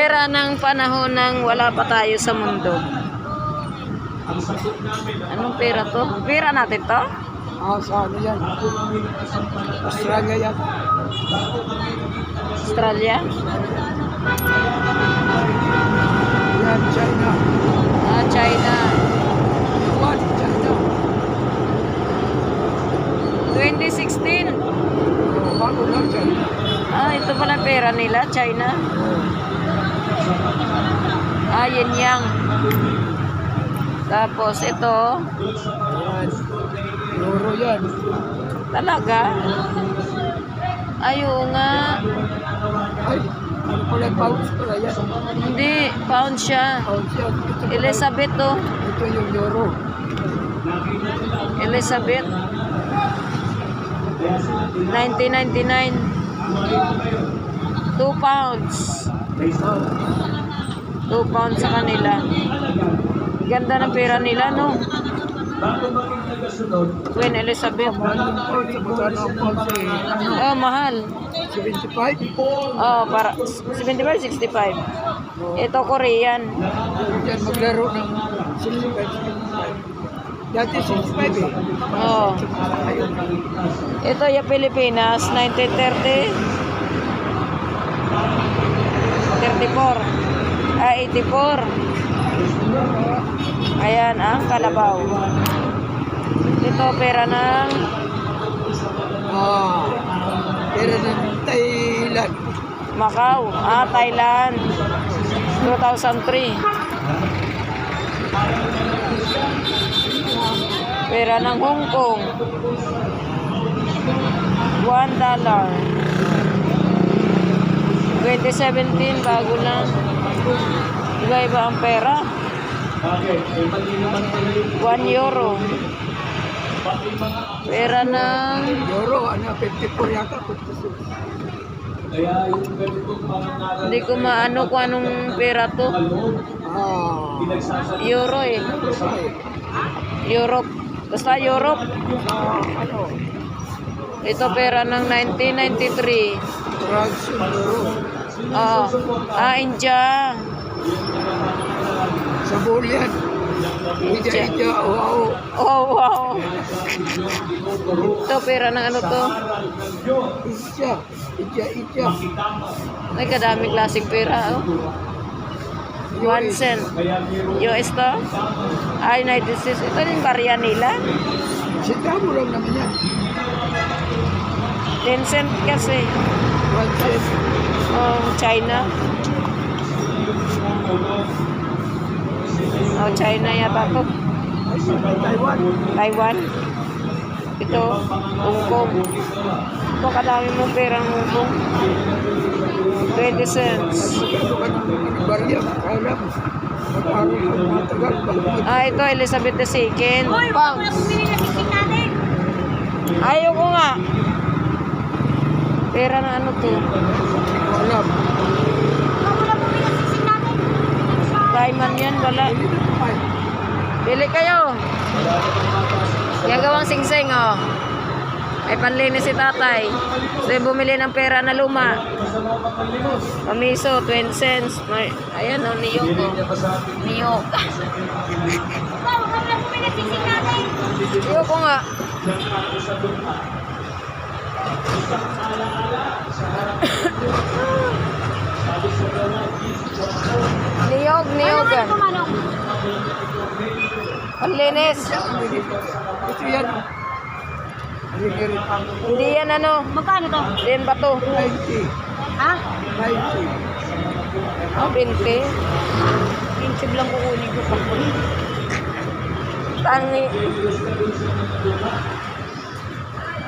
ganda ng panahon ng wala pa tayo sa mundo. Anong pera to? Pera natin to? Ah, sa ano yan? Australia yan. Australia? Yan, China. Ah, China. Taiwan, China. 2016. Oh, bago lang China. Ah, ito pala pera nila, China. Ah, yang. Tapos ito, Yan. Euro yan. talaga. Ayo nga. Ay, ano pala pounds pala yan? Hindi, pound siya. Pounds yan. Elizabeth to. ito yung euro. Elizabeth. 1999. 2 pounds. 2 pounds sa kanila. Ganda ng pera nila, no? Queen Elizabeth. Oh, mahal. 75? Oh, para 75, 65. Ito Korean. Yan, maglaro ng 65, 65. Dati 65 eh. Oh. Ito yung Pilipinas, 1930. 34. Ah, 84. Ayan ang kalabaw. Ito pera ng Ah, pero ng Thailand. Macau. Ah, Thailand. 2003. Pera ng Hong Kong. 1 dollar. 2017, bago lang. Iba-iba ang pera. 1 euro. Pera ng Euro, ano, 54 yata, 56. Hindi ko maano kung anong pera to. Ah, Euro eh. Europe. Basta Europe. sa ano, Ito pera ng 1993. France, Euro. Ah, ah India. Sa Bolian. Ija, ija, wow. Oh, wow. Ito pera ng ano to. Ija, ija, ija. Ay, kadaming klaseng pera. Oh. One cent. US to. Ah, United States. Ito yung barya nila. Sintamo lang naman yan. 10 cent kasi. Oh, China. Oh, China yata to. Taiwan. Taiwan. Ito, Hong Kong. Ito, kadami mong perang Hong Kong. 20 cents. Ah, ito, Elizabeth II. Pounds. Ayaw ko nga. Pera na ano to? Alam. Diamond yan, wala. Hindi na naman. Bili kayo. Gagawang singsing, oh. May panlinis si tatay. So, yung bumili ng pera na luma. Pamiso, 20 cents. May, ayan, oh, niyok, oh. Niyok. Niyok ko nga. Niyog, niyogan. Panlinis. Ito yan. Hindi yan ano. Magkano to? Din ba to? 90. Ha? 90. Oh, 20. YouTube lang kukunin ko pa. Tangi.